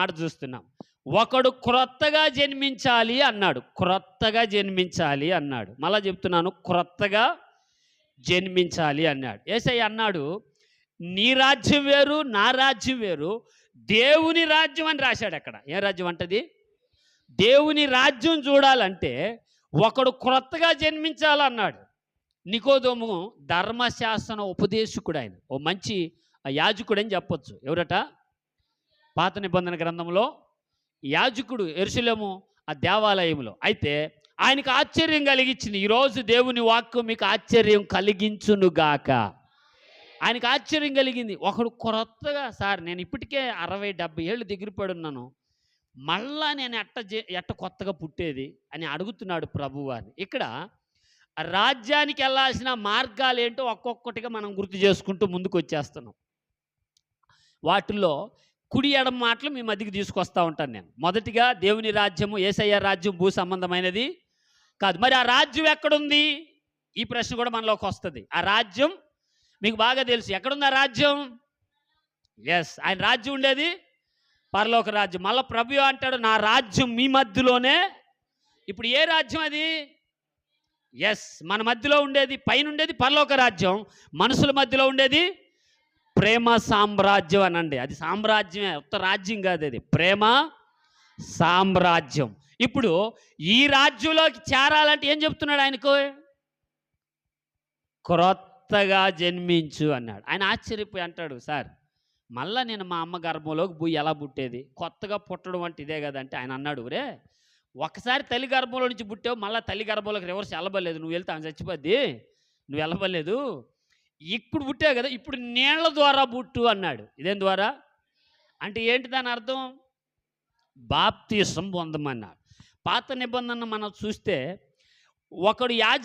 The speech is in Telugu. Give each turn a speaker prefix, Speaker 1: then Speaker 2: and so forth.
Speaker 1: మాట చూస్తున్నాం. ఒకడు క్రొత్తగా జన్మించాలి అన్నాడు. క్రొత్తగా జన్మించాలి అన్నాడు. మళ్ళా చెప్తున్నాను క్రొత్తగా జన్మించాలి అన్నాడు. ఏసై అన్నాడు నీ రాజ్యం వేరు నా రాజ్యం వేరు. దేవుని రాజ్యం అని రాశాడు అక్కడ. ఏ రాజ్యం అంటది? దేవుని రాజ్యం చూడాలంటే ఒకడు క్రొత్తగా జన్మించాలన్నాడు నికోదోము ధర్మశాసన ఉపదేశకుడు ఆయన. ఓ మంచి యాజకుడు అని చెప్పొచ్చు. ఎవరట? పాత నిబంధన గ్రంథంలో యాజకుడు ఎరుసలేము ఆ దేవాలయంలో. అయితే ఆయనకు ఆశ్చర్యం కలిగించింది. ఈరోజు దేవుని వాక్యం మీకు ఆశ్చర్యం కలిగించునుగాక ఆయనకు ఆశ్చర్యం కలిగింది. ఒకడు కొత్తగా సార్ నేను ఇప్పటికే అరవై డెబ్బై ఏళ్ళు దగ్గర పడి ఉన్నాను. మళ్ళా నేను ఎట్ట జే- ఎట్ట కొత్తగా పుట్టేది అని అడుగుతున్నాడు ప్రభువారిని ఇక్కడ రాజ్యానికి వెళ్ళాల్సిన మార్గాలు ఏంటో ఒక్కొక్కటిగా మనం గుర్తు చేసుకుంటూ ముందుకు వచ్చేస్తున్నాం వాటిల్లో కుడి ఎడమ మాటలు మీ మధ్యకి తీసుకొస్తా ఉంటాను నేను. మొదటిగా దేవుని రాజ్యము ఏసయ్య రాజ్యం భూ సంబంధమైనది కాదు. మరి ఆ రాజ్యం ఎక్కడుంది? ఈ ప్రశ్న కూడా మనలోకి వస్తుంది. ఆ రాజ్యం మీకు బాగా తెలుసు. ఎక్కడుంది ఆ రాజ్యం? ఎస్ ఆయన రాజ్యం ఉండేది పరలోక రాజ్యం. మళ్ళీ ప్రభు అంటాడు నా రాజ్యం మీ మధ్యలోనే. ఇప్పుడు ఏ రాజ్యం అది? ఎస్ మన మధ్యలో ఉండేది పైన ఉండేది పరలోక రాజ్యం. మనుషుల మధ్యలో ఉండేది ప్రేమ సామ్రాజ్యం అనండి. అది సామ్రాజ్యమే ఉత్త రాజ్యం కాదు అది ప్రేమ సామ్రాజ్యం. ఇప్పుడు ఈ రాజ్యంలోకి చేరాలంటే ఏం చెప్తున్నాడు ఆయనకు? క్రొత్తగా జన్మించు అన్నాడు. ఆయన ఆశ్చర్యపోయి అంటాడు సార్ మళ్ళా నేను మా అమ్మ గర్భంలోకి పోయి ఎలా పుట్టేది? కొత్తగా పుట్టడం అంటే ఇదే కదంటే ఆయన అన్నాడు రే ఒకసారి తల్లి గర్భంలో నుంచి పుట్టావు మళ్ళీ తల్లి గర్భంలోకి రివర్స్ వెళ్ళబలేదు నువ్వు వెళ్తే ఆమె చచ్చిపోద్ది. నువ్వు వెళ్ళబలేదు ఇప్పుడు పుట్టావు కదా ఇప్పుడు నీళ్ళ ద్వారా పుట్టు అన్నాడు. ఇదేం ద్వారా? అంటే ఏంటి దాని అర్థం? బాప్తీసం పొందమన్నాడు పాత నిబంధన మనం చూస్తే ఒకడు యాజ